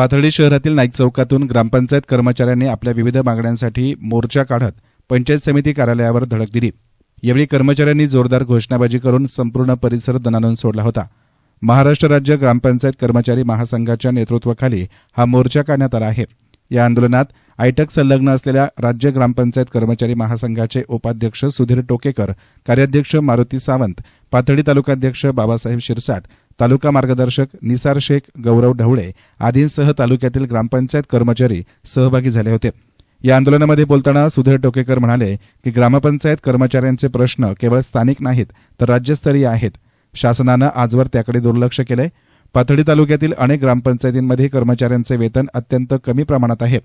पाथर्डी शहरातील नाईक चौकातून ग्रामपंचायत कर्मचाऱ्यांनी आपल्या विविध मागण्यांसाठी मोर्चा काढत पंचायत समिती कार्यालयावर धडक दिली. यावेळी कर्मचाऱ्यांनी जोरदार घोषणाबाजी करून संपूर्ण परिसर दणानून सोडला होता. महाराष्ट्र राज्य ग्रामपंचायत कर्मचारी महासंघाच्या नेतृत्वाखाली हा मोर्चा काढण्यात आला आहे. या आंदोलनात आयटक संलग्न असलेल्या राज्य ग्रामपंचायत कर्मचारी महासंघाचे उपाध्यक्ष सुधीर टोकेकर कार्याध्यक्ष मारुती सावंत पाथडी तालुकाध्यक्ष बाबासाहेब शिरसाट तालुका मार्गदर्शक निसार शेख गौरव ढवळे आदींसह तालुक्यातील ग्रामपंचायत कर्मचारी सहभागी झाले होते. या आंदोलनामध्ये बोलताना सुधीर टोकेकर म्हणाले की ग्रामपंचायत कर्मचाऱ्यांचे प्रश्न केवळ स्थानिक नाहीत तर राज्यस्तरीय आहेत. शासनानं आजवर त्याकडे दुर्लक्ष केलंय. पाथडी तालुक्यातील अनेक ग्रामपंचायतींमध्ये कर्मचाऱ्यांचे वेतन अत्यंत कमी प्रमाणात आहे.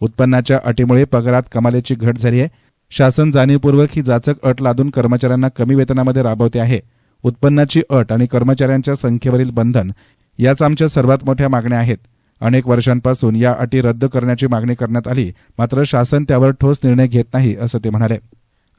उत्पन्नाच्या अटीमुळे पगारात कमालीची घट झाली आहे शासन जाणीवपूर्वक ही जाचक अट लादून कर्मचाऱ्यांना कमी वेतनामध्ये राबवते आहे. उत्पन्नाची अट आणि कर्मचाऱ्यांच्या संख्येवरील बंधन याच आमच्या सर्वात मोठ्या मागण्या आहेत. अनेक वर्षांपासून या अटी रद्द करण्याची मागणी करण्यात आली मात्र शासन त्यावर ठोस निर्णय घेत नाही असं ते म्हणाले.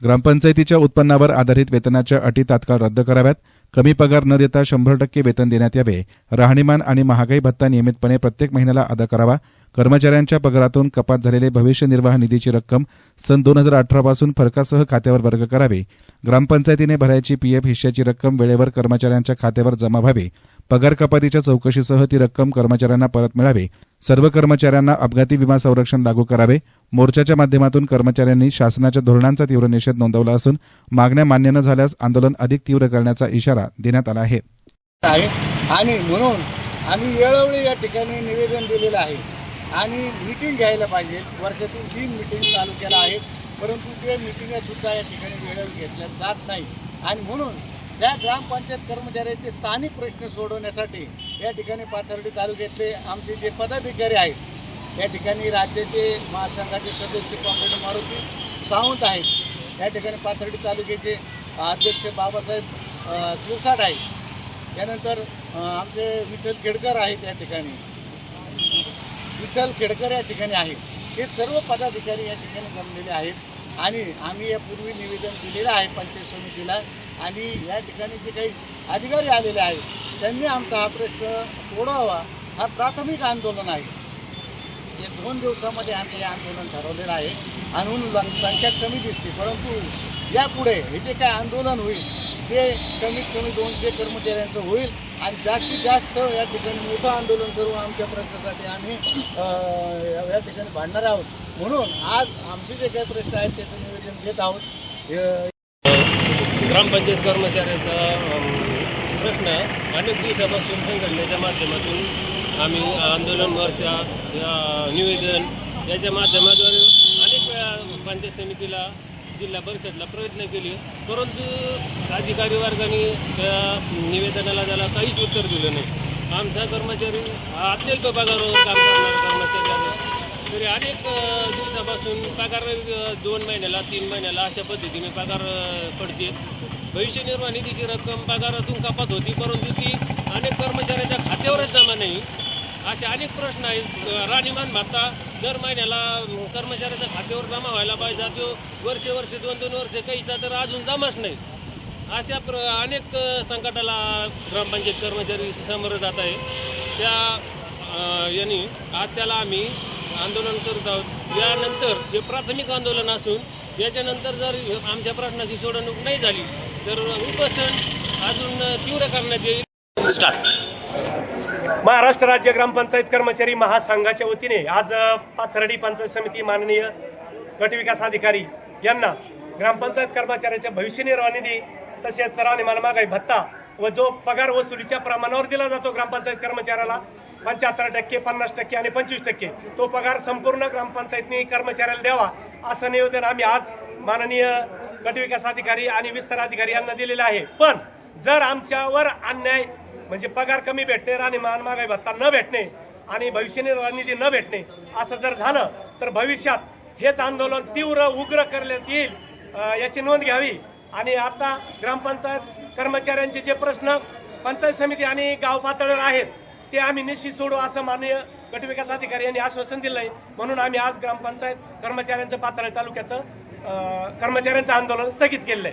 ग्रामपंचायतीच्या उत्पन्नावर आधारित वेतनाच्या अटी तात्काळ रद्द कराव्यात. कमी पगार न देता शंभर टक्के वेतन देण्यात यावे. राहणीमान आणि महागाई भत्ता नियमितपणे प्रत्येक महिन्याला अदा करावा. कर्मचाऱ्यांच्या पगारातून कपात झालेले भविष्य निर्वाह निधीची रक्कम सन दोन हजार अठरापासून फरकासह खात्यावर वर्ग करावी. ग्रामपंचायतीने भरायची पीएफ हिश्श्याची रक्कम वेळेवर कर्मचाऱ्यांच्या खात्यावर जमा व्हावी. पगार कपातीच्या चौकशीसह ती रक्कम कर्मचाऱ्यांना परत मिळावी. सर्व कर्मचाऱ्यांना अपघाती विमा संरक्षण लागू करावे. मोर्चाच्या माध्यमातून कर्मचाऱ्यांनी शासनाच्या धोरणांचा तीव्र निषेध नोंदवला असून मागण्या मान्य न झाल्यास आंदोलन अधिक तीव्र करण्याचा इशारा देण्यात आला आहे. आणि म्हणून आम्ही वेळोवेळी या ठिकाणी निवेदन दिलेलं आहे. आणि मिटिंग घ्यायला पाहिजे. वर्षातून तीन मिटिंग तालुक्याला आहेत. परंतु ते मिटिंगा सुद्धा या ठिकाणी वेळेवर घेतल्या जात नाही. आणि म्हणून त्या ग्रामपंचायत कर्मचाऱ्यांचे स्थानिक प्रश्न सोडवण्यासाठी या ठिकाणी पाथर्डी तालुक्यातले आमचे जे पदाधिकारी आहेत या ठिकाणी राज्याचे महासंघाचे सदस्य कॉम्रेड मारुती सावंत आहेत. या ठिकाणी पाथर्डी तालुक्याचे अध्यक्ष बाबासाहेब शिरसाट आहेत. त्यानंतर आमचे विठ्ठल खेडकर आहेत या ठिकाणी. विठ्ठल खेडकर या ठिकाणी आहेत. हे सर्व पदाधिकारी या ठिकाणी जमलेले आहेत आणि आम्ही यापूर्वी निवेदन दिलेलं आहे पंचायत समितीला आणि या ठिकाणी जे काही अधिकारी आलेले आहेत त्यांनी आमचा हा प्रश्न सोडवावा. हा प्राथमिक आंदोलन आहे. हे दोन दिवसामध्ये आम्ही हे आंदोलन ठरवलेलं आहे आणून संख्या कमी दिसते. परंतु यापुढे हे जे काय आंदोलन होईल ते कमीत कमी दोनशे कर्मचाऱ्यांचं होईल. आणि जास्तीत जास्त या ठिकाणी मोठं आंदोलन करून आमच्या प्रश्नासाठी आम्ही या- ठिकाणी भांडणार आहोत. म्हणून आज आमचे जे काही प्रश्न आहेत त्याचं निवेदन घेत आहोत. हे- ग्रामपंचायत कर्मचाऱ्याचा प्रश्न अनेक दिवसापासून संघटनेच्या माध्यमातून आम्ही आंदोलन मोर्चा या निवेदन याच्या माध्यमाद्वारे अनेक वेळा पंचायत समितीला जिल्हा परिषदला प्रयत्न केले. परंतु अधिकारी वर्गाने त्या निवेदनाला त्याला काहीच उत्तर दिलं नाही. आमचा कर्मचारी हा अत्यल्प पगारावर काम करणारा कर्मचारी आहे तरी अनेक दिवसापासून पगार दोन महिन्याला तीन महिन्याला अशा पद्धतीने पगार पडते. भविष्य निर्वाह निधीची रक्कम पगारातून कपात होती परंतु ती अनेक कर्मचाऱ्यांच्या खात्यावरच जमा नाही. असे अनेक प्रश्न आहेत. राणीमान राहणीमान भत्ता दर महिन्याला कर्मचाऱ्याच्या खात्यावर जमा व्हायला पाहिजे. तो वर्षे वर्षे दोन दोन वर्षे काहीचा तर अजून जमाच नाही. अशा प्र अनेक संकटाला ग्रामपंचायत कर्मचारी समोर जात आहे. त्या यांनी आज त्याला आम्ही आंदोलन करत आहोत. यानंतर जे प्राथमिक आंदोलन असून याच्यानंतर जर आमच्या प्रश्नाची सोडवणूक नाही झाली तर उपोषण अजून तीव्र करण्यात येईल. महाराष्ट्र राज्य ग्रामपंचायत कर्मचारी महासंघाच्या वतीने आज पाथर्डी पंचायत समिती माननीय गटविकास अधिकारी यांना ग्रामपंचायत कर्मचाऱ्यांच्या भविष्य निर्वाह निधी तसेच राहणीमान महागाई भत्ता व जो पगार वसुलीच्या प्रमाणावर दिला जातो ग्रामपंचायत कर्मचाऱ्याला पंच्याहत्तर टक्के पन्नास टक्के आणि पंचवीस टक्के तो पगार संपूर्ण ग्रामपंचायतने कर्मचाऱ्याला द्यावा असं निवेदन आम्ही आज माननीय गटविकास अधिकारी आणि विस्तार अधिकारी यांना दिलेलं आहे. पण जर आमच्यावर अन्याय म्हणजे पगार कमी भेटणे आणि मानमागाई भत्ता न भेटणे आणि भविष्य निर्वाह निधी न भेटणे असं जर झालं तर भविष्यात हेच आंदोलन तीव्र उग्र करण्यात येईल याची नोंद घ्यावी. आणि आता ग्रामपंचायत कर्मचाऱ्यांचे जे प्रश्न पंचायत समिती आणि गाव पातळीवर आहेत ते आम्ही निश्चित सोडू असं माननीय गटविकास अधिकारी यांनी आश्वासन दिलंय. म्हणून आम्ही आज ग्रामपंचायत कर्मचाऱ्यांचं पातळी तालुक्याचं कर्मचाऱ्यांचं आंदोलन स्थगित केलंय.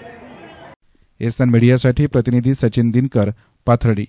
एसन मीडियासाठी प्रतिनिधी सचिन दिनकर पाथर्डी.